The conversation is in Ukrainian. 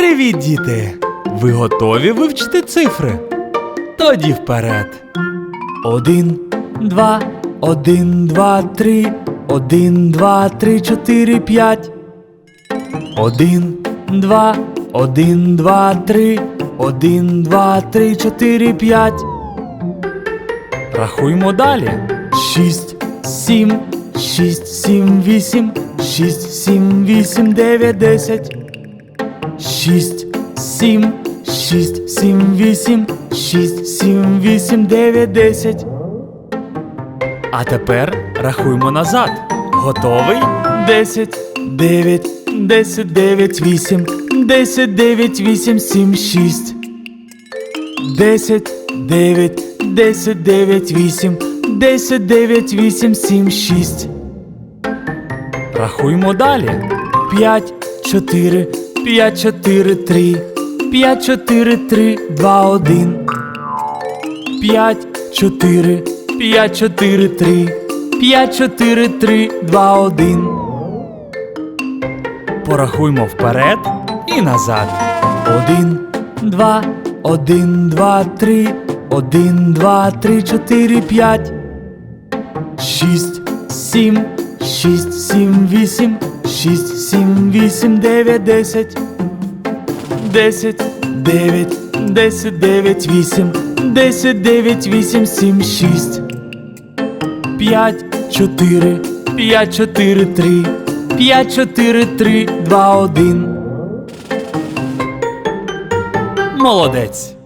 Привіт, діти! Ви готові вивчити цифри? Тоді вперед. Один, два, один, два, три, один, два, три, чотири, п'ять. Один, два, один, два, три, один, два, три, чотири, п'ять. Рахуймо далі. Шість, сім, шість, сім, вісім, шість, сім, вісім, дев'ять, десять. Шість, сім, шість, сім, вісім, шість, сім, вісім, дев'ять, десять. А тепер рахуймо назад. Готовий? Десять, дев'ять, десять, дев'ять, вісім, десять, дев'ять, вісім, сім, шість. Десять, дев'ять, десять, дев'ять, вісім, десять, дев'ять, вісім, сім, шість. Рахуймо далі. П'ять, чотири, п'ять, чотири, три, п'ять, чотири, три, два, один. П'ять, чотири, п'ять, чотири, три, п'ять, чотири, три, два, один. Порахуймо вперед і назад. Один, два, один, два, три, один, два, три, чотири, п'ять. Шість, сім, шість, сім, вісім, шість, вісім, дев'ять, десять. Десять, дев'ять, десять, дев'ять, вісім, десять, дев'ять, вісім, сім, шість. П'ять, чотири, п'ять, чотири, три, п'ять, чотири, три, два, один. Молодець.